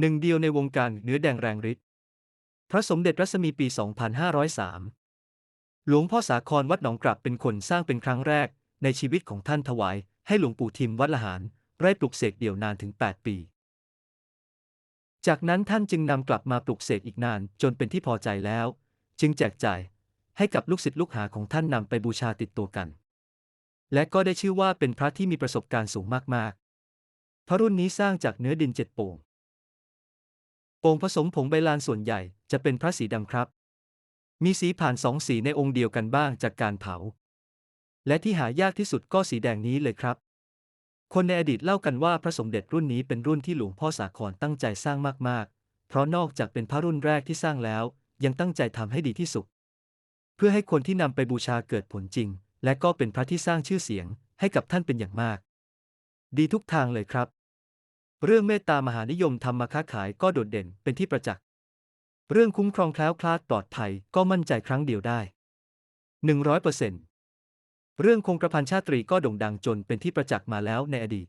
หนึ่งเดียวในวงการเนื้อแดงแรงฤทธิ์พระสมเด็จรัศมีปี 2503 หลวงพ่อสาครวัดหนองกลับเป็นคนสร้างเป็นครั้งแรก ในชีวิตของท่านถวาย ให้หลวงปู่ทิมวัดละหารไร่ปลุกเสกเดี่ยวนานถึง 8 ปี จากนั้นท่านจึงนำกลับมาปลุกเสกอีกนานจนเป็นที่พอใจแล้ว จึงแจกจ่ายให้กับลูกศิษย์ลูกหาของท่านนำไปบูชาติดตัวกัน และก็ได้ชื่อว่าเป็นพระที่มีประสบการณ์สูงมากๆพระรุ่นนี้สร้างจากเนื้อดินเจ็ดโป่ง โป่งผสมผงใบลานส่วนใหญ่จะเป็นพระสีดำครับ มีสีผ่านสองสีในองค์เดียวกันบ้างจากการเผา และที่หายากที่สุดก็สีแดงนี้เลยครับ คนในอดีตเล่ากันว่าพระสมเด็จรุ่นนี้เป็นรุ่นที่หลวงพ่อสาครตั้งใจสร้างมากๆ เพราะนอกจากเป็นพระรุ่นแรกที่สร้างแล้ว ยังตั้งใจทำให้ดีที่สุด เพื่อให้คนที่นำไปบูชาเกิดผลจริง และก็เป็นพระที่สร้างชื่อเสียงให้กับท่านเป็นอย่างมาก ดีทุกทางเลยครับ เรื่องเมตตามหานิยมทำมาค้าขายก็โดดเด่นเป็นที่ประจักษ์ เรื่องคุ้มครองแคล้วคลาดปลอดภัยก็มั่นใจครั้งเดียวได้ 100%เรื่องคงกระพันชาตรีก็โด่งดังจนเป็นที่ประจักษ์มาแล้วในอดีต